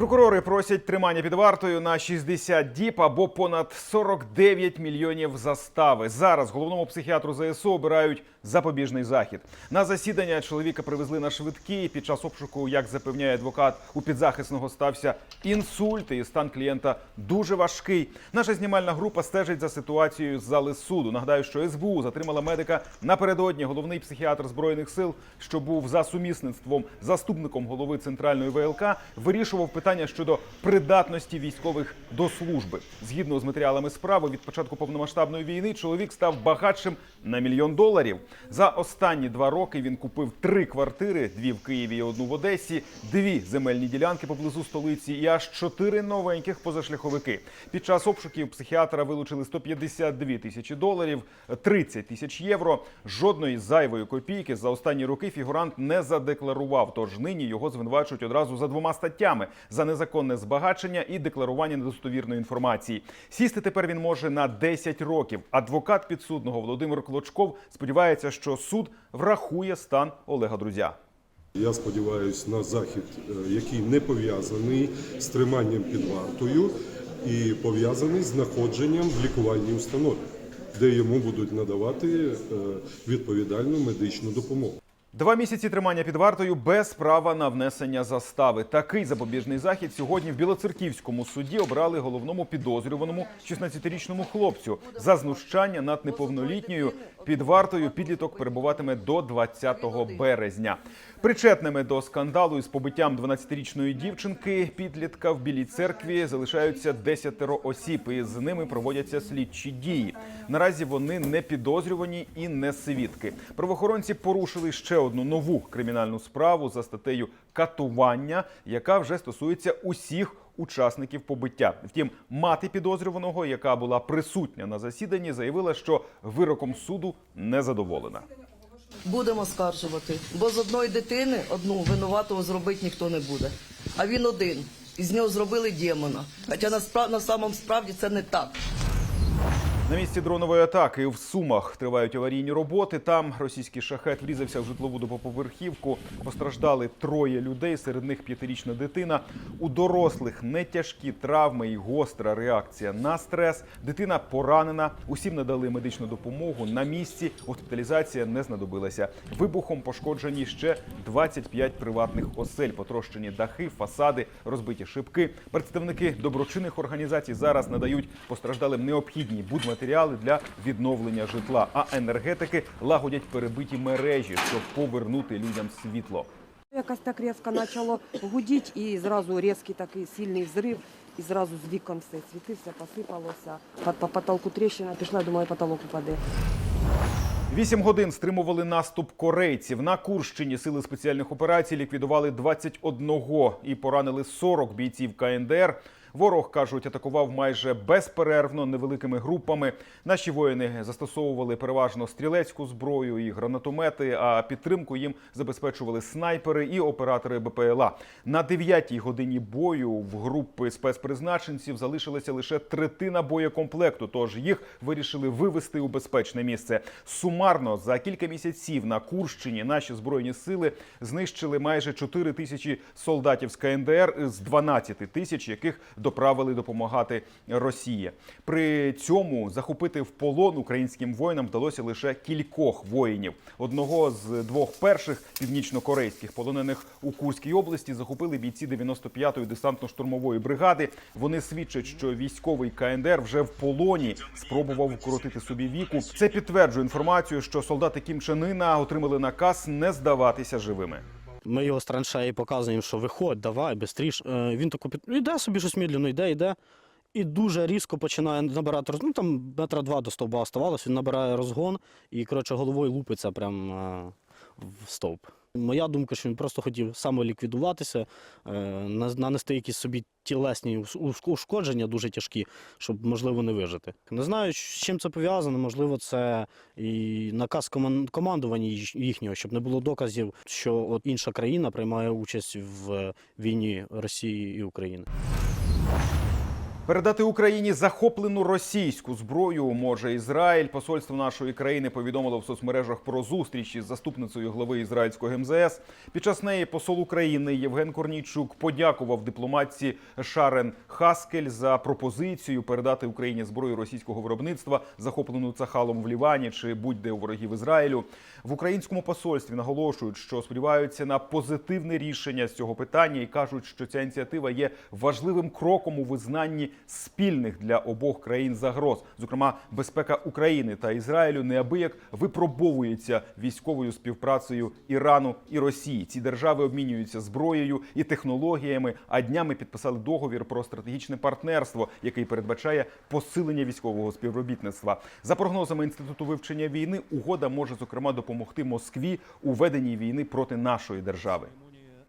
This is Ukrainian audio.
Прокурори просять тримання під вартою на 60 діб або понад 49 мільйонів застави. Зараз головному психіатру ЗСУ обирають запобіжний захід. На засідання чоловіка привезли на швидкі. Під час обшуку, як запевняє адвокат, у підзахисного стався інсульт, і стан клієнта дуже важкий. Наша знімальна група стежить за ситуацією з зали суду. Нагадаю, що СБУ затримала медика напередодні. Головний психіатр збройних сил, що був за сумісництвом заступником голови центральної ВЛК, вирішував питання щодо придатності військових до служби. Згідно з матеріалами справи, від початку повномасштабної війни чоловік став багатшим на мільйон доларів. За останні два роки він купив три квартири: дві в Києві і одну в Одесі, дві земельні ділянки поблизу столиці і аж чотири новеньких позашляховики. Під час обшуків психіатра вилучили 152 тисячі доларів, 30 тисяч євро. Жодної зайвої копійки за останні роки фігурант не задекларував. Тож нині його звинувачують одразу за двома статтями: за незаконне збагачення і декларування недостовірної інформації. Сісти тепер він може на 10 років. Адвокат підсудного Володимир Клочков сподівається, що суд врахує стан Олега Друзя. Я сподіваюся на захід, е, який не пов'язаний з триманням під вартою і пов'язаний з знаходженням в лікувальній установі, де йому будуть надавати е, відповідальну медичну допомогу. Два місяці тримання під вартою без права на внесення застави. Такий запобіжний захід сьогодні в Білоцерківському суді обрали головному підозрюваному 16-річному хлопцю за знущання над неповнолітньою. Під вартою підліток перебуватиме до 20 березня. Причетними до скандалу із побиттям 12-річної дівчинки підлітка в Білій церкві залишаються 10 осіб, і з ними проводяться слідчі дії. Наразі вони не підозрювані і не свідки. Правоохоронці порушили ще одну нову кримінальну справу за статтею катування, яка вже стосується усіх учасників побиття. Втім, мати підозрюваного, яка була присутня на засіданні, заявила, що вироком суду не задоволена. Будемо скаржувати, бо з одної дитини одну винуватого зробити ніхто не буде. А він один. Із нього зробили демона. Хоча на, спра... на самому справді це не так. На місці дронової атаки в Сумах тривають аварійні роботи. Там російський шахет врізався в житлову двоповерхівку. Постраждали троє людей, серед них п'ятирічна дитина. У дорослих не тяжкі травми і гостра реакція на стрес. Дитина поранена. Усім надали медичну допомогу. На місці госпіталізація не знадобилася. Вибухом пошкоджені ще 25 приватних осель, потрощені дахи, фасади, розбиті шибки. Представники доброчинних організацій зараз надають постраждалим необхідні будматеріали для відновлення житла. А енергетики лагодять перебиті мережі, щоб повернути людям світло. Якось так різко почало гудіти і зразу різкий такий сильний взрив, і зразу з вікон все світився, посипалося. По, по потолку тріщина пішла, думаю, потолок упаде. Вісім годин стримували наступ корейців. На Курщині сили спеціальних операцій ліквідували 21 і поранили 40 бійців КНДР. Ворог кажуть, атакував майже безперервно невеликими групами. Наші воїни застосовували переважно стрілецьку зброю і гранатомети. А підтримку їм забезпечували снайпери і оператори БПЛА. На дев'ятій годині бою в групи спецпризначенців залишилася лише третина боєкомплекту. Тож їх вирішили вивести у безпечне місце. Сумарно за кілька місяців на Курщині наші збройні сили знищили майже 4 тисячі солдатів з КНДР з 12 тисяч, яких доправили допомагати Росії. При цьому захопити в полон українським воїнам вдалося лише кількох воїнів. Одного з двох перших північнокорейських полонених у Курській області захопили бійці 95-ї десантно-штурмової бригади. Вони свідчать, що військовий КНДР вже в полоні спробував вкоротити собі віку. Це підтверджує інформацію, що солдати Кім Чен Ына отримали наказ не здаватися живими. Ми його з траншеї показуємо, що виходь, давай, бистріш. Він тако під... іде собі щось медленно, йде, йде. І дуже різко починає набирати розгон. ну там метра два до стовба оставалось, він набирає розгон і, коротше, головою лупиться прям е, в стовп. Моя думка, що він просто хотів самоліквідуватися, е, на- нанести якісь собі тілесні ушкодження дуже тяжкі, щоб, можливо, не вижити. Не знаю, з чим це пов'язано. Можливо, це і наказ коман- командування їхнього, щоб не було доказів, що от інша країна приймає участь в війні Росії і України. Передати Україні захоплену російську зброю може Ізраїль. Посольство нашої країни повідомило в соцмережах про зустріч із заступницею глави ізраїльського МЗС. Під час неї посол України Євген Корнійчук подякував дипломатці Шарен Хаскель за пропозицію передати Україні зброю російського виробництва, захоплену Цахалом в Лівані чи будь-де у ворогів Ізраїлю. В українському посольстві наголошують, що сподіваються на позитивне рішення з цього питання і кажуть, що ця ініціатива є важливим кроком у визнанні спільних для обох країн загроз. Зокрема, безпека України та Ізраїлю неабияк випробовується військовою співпрацею Ірану і Росії. Ці держави обмінюються зброєю і технологіями. А днями підписали договір про стратегічне партнерство, який передбачає посилення військового співробітництва. За прогнозами інституту вивчення війни, угода може зокрема допомогти Москві у веденні війни проти нашої держави.